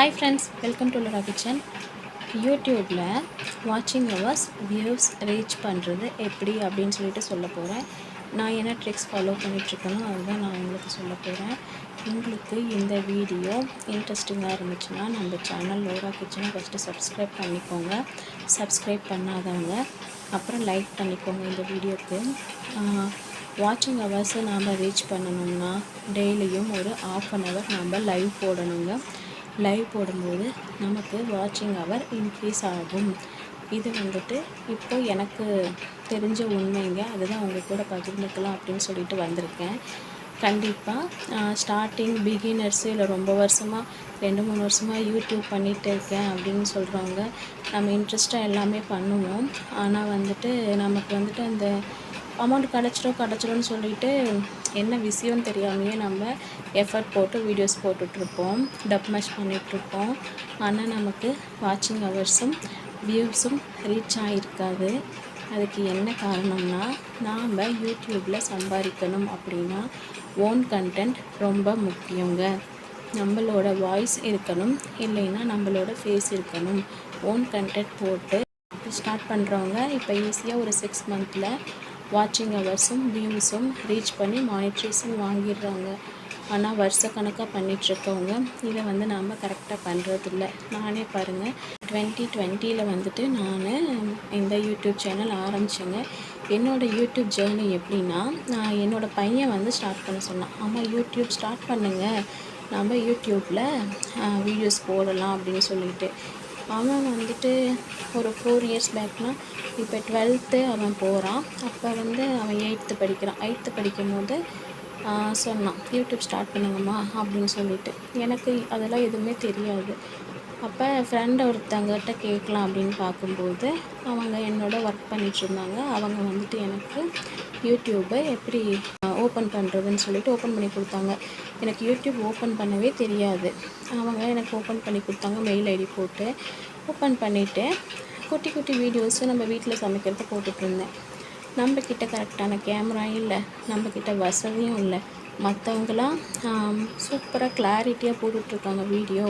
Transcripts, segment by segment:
Hi friends welcome to Lara kitchen யூடியூப்பில் வாட்சிங் hours views reach பண்ணுறது எப்படி அப்படின்னு சொல்லிட்டு சொல்ல போகிறேன் நான் என்ன ட்ரிக்ஸ் ஃபாலோ பண்ணிகிட்ருக்கேனோ அதுதான் நான் உங்களுக்கு சொல்ல போகிறேன் உங்களுக்கு இந்த வீடியோ இன்ட்ரெஸ்டிங்காக இருந்துச்சுன்னா நம்ம சேனல் லோரா கிச்சனை ஃபஸ்ட்டு சப்ஸ்கிரைப் பண்ணிக்கோங்க. சப்ஸ்கிரைப் பண்ணாதவங்க அப்புறம் லைக் பண்ணிக்கோங்க இந்த வீடியோக்கு வாட்சிங் ஹவர்ஸை நாம் ரீச் பண்ணணும்னா டெய்லியும் ஒரு ஆஃப் அன் ஹவர் நம்ம லைவ் போடணுங்க. லைவ் போடும்போது நமக்கு வாட்சிங் ஹவர் இன்க்ரீஸ் ஆகும். இது வந்துட்டு இப்போ எனக்கு தெரிஞ்ச உண்மைங்க. அதுதான் உங்கள் கூட பகிர்ந்துக்கலாம் அப்படின்னு சொல்லிட்டு வந்திருக்கேன். கண்டிப்பாக ஸ்டார்டிங் பிகினர்ஸு இல்லை ரொம்ப வருஷமாக ரெண்டு மூணு வருஷமாக யூடியூப் பண்ணிகிட்டு இருக்கேன் அப்படின்னு சொல்கிறவங்க நம்ம இன்ட்ரெஸ்ட்டாக எல்லாமே பண்ணுவோம். ஆனால் வந்துட்டு நமக்கு வந்துட்டு அந்த அமௌண்ட் கிடச்சிரும் கிடச்சிரும்னு சொல்லிட்டு என்ன விஷயம்னு தெரியாமையே நம்ம எஃபர்ட் போட்டு வீடியோஸ் போட்டுட்ருப்போம். டப் மேட்ச் பண்ணிகிட்ருப்போம் ஆனால் நமக்கு வாட்சிங் ஹவர்ஸும் வியூஸும் ரீச் ஆகிருக்காது அதுக்கு என்ன காரணம்னா நாம் யூடியூப்பில் சம்பாதிக்கணும் அப்படின்னா ஓன் கண்டென்ட் ரொம்ப முக்கியங்க. நம்மளோட வாய்ஸ் இருக்கணும் இல்லைன்னா நம்மளோட ஃபேஸ் இருக்கணும். ஓன் கண்டென்ட் போட்டு ஸ்டார்ட் பண்ணுறவங்க இப்போ ஈஸியாக ஒரு சிக்ஸ் மந்தில் வாட்சிங் ஹவர்ஸும் வியூஸும் ரீச் பண்ணி மானிட்ரிஸும் வாங்கிடுறாங்க. ஆனால் வருஷ கணக்காக பண்ணிகிட்ருக்கவங்க இதை வந்து நாம் கரெக்டாக பண்ணுறதில்ல நானே பாருங்கள் டுவெண்ட்டி டுவெண்ட்டியில் வந்துட்டு நான் இந்த யூடியூப் சேனல் ஆரம்பித்தேங்க என்னோடய யூடியூப் ஜேர்னி எப்படின்னா நான் என்னோடய பையன் வந்து ஸ்டார்ட் பண்ண சொன்னான். ஆமாம் யூடியூப் ஸ்டார்ட் பண்ணுங்கள் நம்ம யூடியூப்பில் வீடியோஸ் போடலாம் அப்படின்னு சொல்லிட்டு. அவன் வந்துட்டு ஒரு ஃபோர் இயர்ஸ் பேக்னால் இப்போ டுவெல்த்து அவன் போகிறான் அப்போ வந்து அவன் எயித்து படிக்கிறான். எயித்து படிக்கும் போது சொன்னான் யூடியூப் ஸ்டார்ட் பண்ணுங்கம்மா அப்படின்னு சொல்லிட்டு. எனக்கு அதெல்லாம் எதுவுமே தெரியாது. அப்போ ஃப்ரெண்ட் ஒருத்தங்கிட்ட கேட்கலாம் அப்படின்னு பார்க்கும்போது அவங்க என்னோட ஒர்க் பண்ணிகிட்ருந்தாங்க அவங்க வந்துட்டு எனக்கு யூடியூப்பை எப்படி ஓப்பன் பண்ணுறதுன்னு சொல்லிட்டு ஓப்பன் பண்ணி கொடுத்தாங்க. எனக்கு யூடியூப் ஓப்பன் பண்ணவே தெரியாது. அவங்க எனக்கு ஓப்பன் பண்ணி கொடுத்தாங்க மெயில் ஐடி போட்டு. ஓப்பன் பண்ணிவிட்டு குட்டி குட்டி வீடியோஸும் நம்ம வீட்டில் சமைக்கிறத போட்டுட்ருந்தேன் நம்மக்கிட்ட கரெக்டான கேமரா இல்லை நம்மக்கிட்ட வசதியும் இல்லை. மற்றவங்களாம் சூப்பராக கிளாரிட்டியாக போட்டுட்ருக்காங்க வீடியோ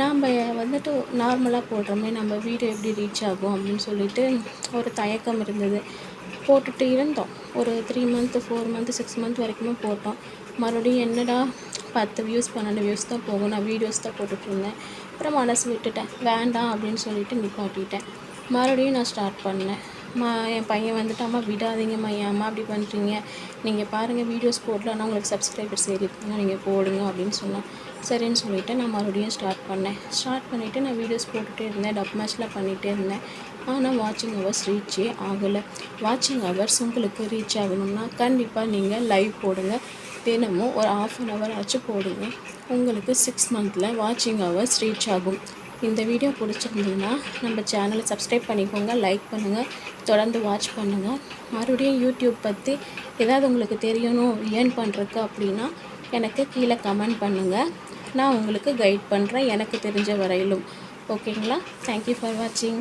நாம் வந்துட்டு நார்மலாக போடுறோமே நம்ம வீடியோ எப்படி ரீச் ஆகும் அப்படின்னு சொல்லிட்டு ஒரு தயக்கம் இருந்தது. போட்டுட்டு இருந்தோம். ஒரு three month four month six month வரைக்குமே போட்டோம். மறுபடியும் என்னடா பத்து வியூஸ் பன்னெண்டு வியூஸ் தான் போகும் நான் வீடியோஸ் தான் போட்டுட்ருந்தேன் அப்புறம் மனசு விட்டுட்டேன். வேண்டாம் அப்படின்னு சொல்லிட்டு நிப்பாட்டிட்டேன். மறுபடியும் நான் ஸ்டார்ட் பண்ணேன். மா என் பையன் வந்துட்டு அம்மா விடாதீங்கம்மா ஏன் அம்மா அப்படி பண்ணுறீங்க நீங்கள் பாருங்கள் வீடியோஸ் போடலாம். உங்களுக்கு சப்ஸ்கிரைபர்ஸ் ஏறிருக்காங்க நீங்கள் போடுங்க அப்படின்னு சொன்னான். சரின்னு சொல்லிவிட்டு நான் மறுபடியும் ஸ்டார்ட் பண்ணேன். ஸ்டார்ட் பண்ணிவிட்டு நான் வீடியோஸ் போட்டுகிட்டே இருந்தேன். டப் மேட்ச்லாம் பண்ணிகிட்டே இருந்தேன். ஆனால் வாட்சிங் ஹவர்ஸ் ரீச்சே ஆகலை. வாட்சிங் ஹவர்ஸ் உங்களுக்கு ரீச் ஆகணும்னா கண்டிப்பாக நீங்கள் லைவ் போடுங்க. தினமும் ஒரு ஆஃப் அன் ஹவர் ஆச்சு போடுங்க. உங்களுக்கு சிக்ஸ் மந்தில் வாட்சிங் ஹவர்ஸ் ரீச் ஆகும். இந்த வீடியோ பிடிச்சிருந்தீங்கன்னா நம்ம சேனலை சப்ஸ்கிரைப் பண்ணிக்கோங்க லைக் பண்ணுங்கள் தொடர்ந்து வாட்ச் பண்ணுங்கள் மறுபடியும் யூடியூப் பற்றி ஏதாவது உங்களுக்கு தெரியணும் ஏர்ன் பண்ணுறக்கு அப்படின்னா எனக்கு கீழே கமெண்ட் பண்ணுங்கள் நான் உங்களுக்கு கைட் பண்ணுறேன் எனக்கு தெரிஞ்ச வரையிலும். ஓகேங்களா தேங்க்யூ ஃபார் வாட்சிங்